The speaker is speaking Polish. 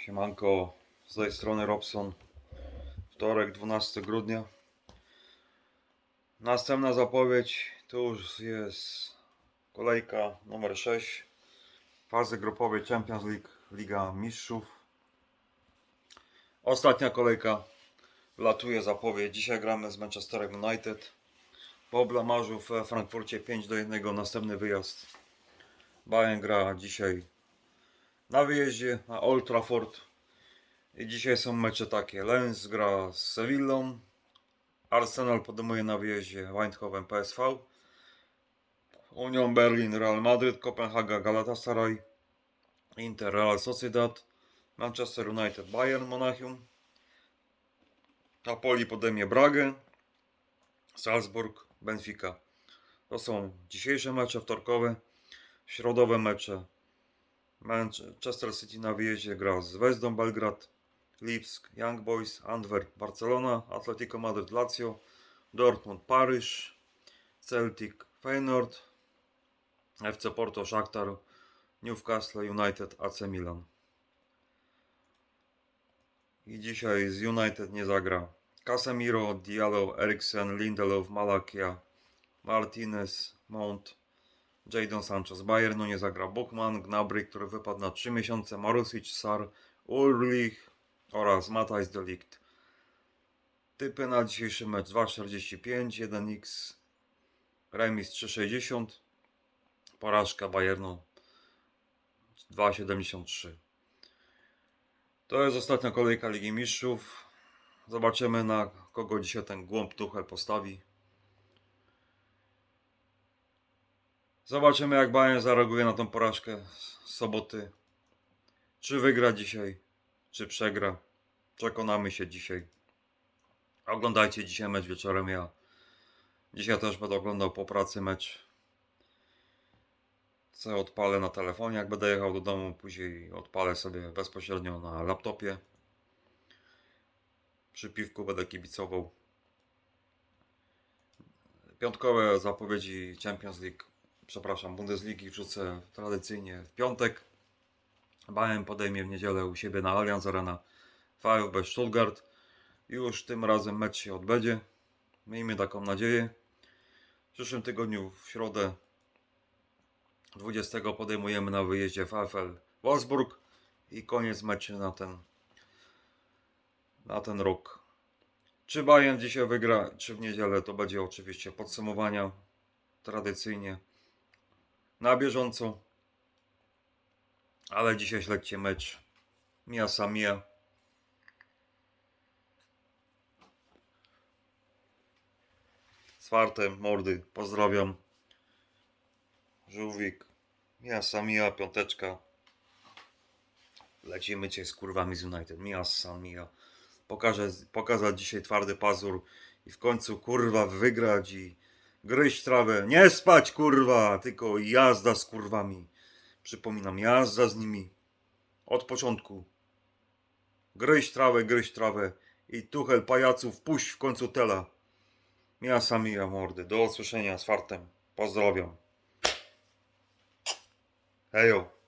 Siemanko, z tej strony Robson. Wtorek, 12 grudnia. Następna zapowiedź to już jest kolejka numer 6 fazy grupowej Champions League, Liga Mistrzów. Ostatnia kolejka latuje zapowiedź. Dzisiaj gramy z Manchesterem United. Po blamarzu w Frankfurcie 5 do 1 następny wyjazd. Bayern gra dzisiaj na wyjeździe na Old Trafford. I dzisiaj są mecze takie. Lens gra z Sevillą. Arsenal podejmuje na wyjeździe Eindhoven PSV. Union Berlin Real Madryt, Kopenhaga Galatasaray, Inter Real Sociedad, Manchester United Bayern Monachium. Napoli podejmie Bragę, Salzburg, Benfica. To są dzisiejsze mecze wtorkowe, środowe mecze. Manchester City na wyjeździe gra z Wezdą Belgrad, Lipsk, Young Boys, Antwerp, Barcelona, Atletico Madryt, Lazio, Dortmund, Paryż, Celtic, Feyenoord, FC Porto, Shakhtar, Newcastle United, AC Milan. I dzisiaj z United nie zagra Casemiro, Diallo, Eriksen, Lindelof, Malakia, Martinez, Mount, Jadon Sanchez. Bayernu nie zagra Buchmann, Gnabry, który wypadł na 3 miesiące, Marusic, Sar, Ulrich oraz Matthijs de Ligt. Typy na dzisiejszy mecz 2,45, 1x, remis 3,60, porażka Bayernu 2,73. To jest ostatnia kolejka Ligi Mistrzów. Zobaczymy na kogo dzisiaj ten głąb Tuchel postawi. Zobaczymy jak Bayern zareaguje na tą porażkę z soboty. Czy wygra dzisiaj, czy przegra. Przekonamy się dzisiaj. Oglądajcie dzisiaj mecz wieczorem. Ja dzisiaj też będę oglądał po pracy mecz. Co odpalę na telefonie, jak będę jechał do domu, później odpalę sobie bezpośrednio na laptopie. Przy piwku będę kibicował. Piątkowe zapowiedzi Champions League, przepraszam, Bundesligi wrzucę tradycyjnie w piątek. Bayern podejmie w niedzielę u siebie na Allianz Arena VfB Stuttgart. Już tym razem mecz się odbędzie. Miejmy taką nadzieję. W przyszłym tygodniu w środę 20 podejmujemy na wyjeździe VfL Wolfsburg i koniec meczy na ten na ten rok. Czy Bayern dzisiaj wygra, czy w niedzielę, to będzie oczywiście podsumowania tradycyjnie na bieżąco. Ale dzisiaj śledźcie mecz Mia Samia. Z fartem, mordy, pozdrawiam. Żółwik, Mia Samia, piąteczka. Lecimy cię z kurwami z United. Mia Samia. Pokażę, pokazać dzisiaj twardy pazur i w końcu kurwa wygrać i gryźć trawę. Nie spać kurwa, tylko jazda z kurwami. Przypominam, jazda z nimi. Od początku. Gryźć trawę, gryźć trawę. I tuchel pajaców, puść w końcu tela. Mia Samia mordy. Do usłyszenia z fartem. Pozdrawiam. Hejo.